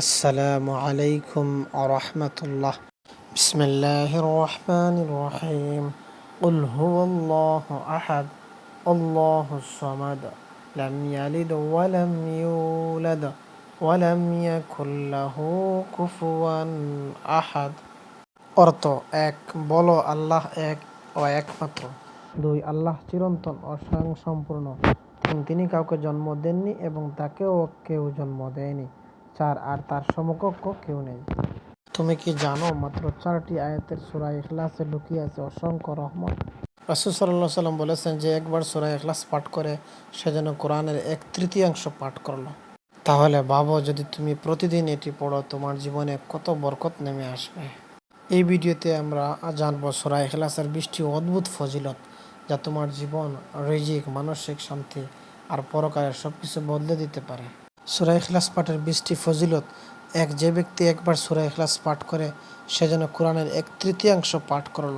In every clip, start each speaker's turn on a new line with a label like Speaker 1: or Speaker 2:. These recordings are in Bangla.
Speaker 1: السلام عليكم ورحمة الله بسم الله الرحمن الرحيم قل هو الله أحد الله الصمد لم يلد ولم يولد ولم يكن له كفوا أحد অর্থ এক বলো আল্লাহ এক ও একমাত্র দুই আল্লাহ চিরন্তন ও স্বয়ং সম্পূর্ণ তিন তিনি কাউকে জন্ম দেননি এবং তাকেও কেউ জন্ম দেয়নি চার আর তার সমকক্ষ কেউ নেই। তুমি কি জানো, মাত্র চারটি আয়াতের সূরা ইখলাসে লুকিয়ে আছে অসংখ্য রহমত। রাসূল সাল্লাল্লাহু সাল্লাম বলেছেন যে একবার সূরা ইখলাস পাঠ করে সে যেন কোরআনের এক তৃতীয়াংশ পাঠ করল। তাহলে ভাবো, যদি তুমি প্রতিদিন এটি পড়ো, তোমার জীবনে কত বরকত নেমে আসবে। এই ভিডিওতে আমরা জানব সূরা এখলাসের বৃষ্টি অদ্ভুত ফজিলত যা তোমার জীবন, রিজিক, মানসিক শান্তি আর পরকারের সব কিছু বদলে দিতে পারে। সূরা ইখলাস পাঠের বৃষ্টি ফজিলত, এক যে ব্যক্তি একবার সূরা ইখলাস পাঠ করে, সে যেন কোরআনের এক তৃতীয়াংশ পাঠ করল।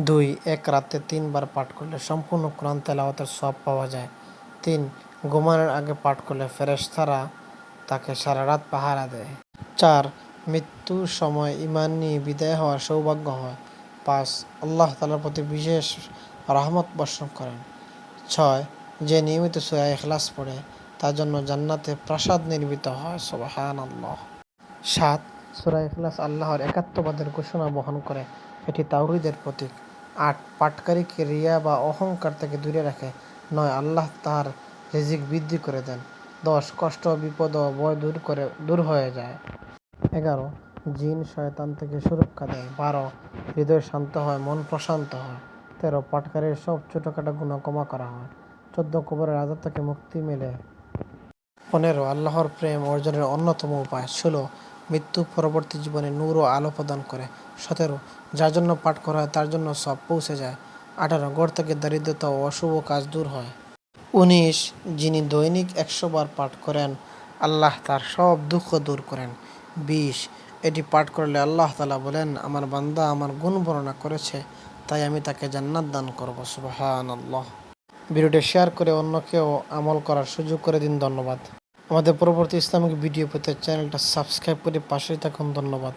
Speaker 1: দুই, এক রাতে তিনবার পাঠ করলে সম্পূর্ণ কোরআন তেলাওয়াতের সব পাওয়া যায়। তিন ঘুমানোর আগে পাঠ করলে ফেরেশতারা তাকে সারা রাত পাহারা দেয়। চার, মৃত্যুর সময় ইমান নিয়ে বিদায় হওয়ার সৌভাগ্য হয়। পাঁচ, আল্লাহ তালার প্রতি বিশেষ রহমত বর্ষণ করেন। ছয়, যে নিয়মিত সূরা ইখলাস পড়ে তার জন্য জান্নাতে প্রাসাদ নির্মিত হয় সুবহান আল্লাহ সাত, সূরা ইখলাস আল্লাহর একাত্মবাদের ঘোষণা বহন করে। এটি তাওহীদের প্রতীক। আট, পাটকারীকে রিয়া বা অহংকার থেকে দূরে রাখে নয়, আল্লাহ তার রিজিক বৃদ্ধি করে দেন। দশ, কষ্ট, বিপদ ও ভয় দূর করে, দূর হয়ে যায়। এগারো, জিন শয়তান থেকে সুরক্ষা দেয়। বারো, হৃদয় শান্ত হয়, মন প্রশান্ত হয়। তেরো, পাটকারীর সব ছোটোখাটো গুণা ক্ষমা করা হয়। চোদ্দ, কবরের আজাদ থেকে মুক্তি মেলে। পনেরো, আল্লাহর প্রেম অর্জনের অন্যতম উপায় ষোলো, মৃত্যু পরবর্তী জীবনে নূর ও আলো প্রদান করে। সতেরো, যার জন্য পাঠ করা হয় তার জন্য সব পৌঁছে যায়। আঠারো গড় থেকে দারিদ্রতা ও অশুভ কাজ দূর হয়। উনিশ, যিনি দৈনিক একশো বার পাঠ করেন, আল্লাহ তার সব দুঃখ দূর করেন। বিশ, এটি পাঠ করলে আল্লাহ তালা বলেন, আমার বান্দা আমার গুণ বর্ণনা করেছে, তাই আমি তাকে জান্নাত দান করব। সুবাহান আল্লাহ ভিডিওটি শেয়ার করে অন্যকেও আমল করার সুযোগ করে দিন। ধন্যবাদ। আমাদের পরবর্তী ইসলামিক ভিডিও পেতে চ্যানেলটা সাবস্ক্রাইব করে পাশেই থাকুন। ধন্যবাদ।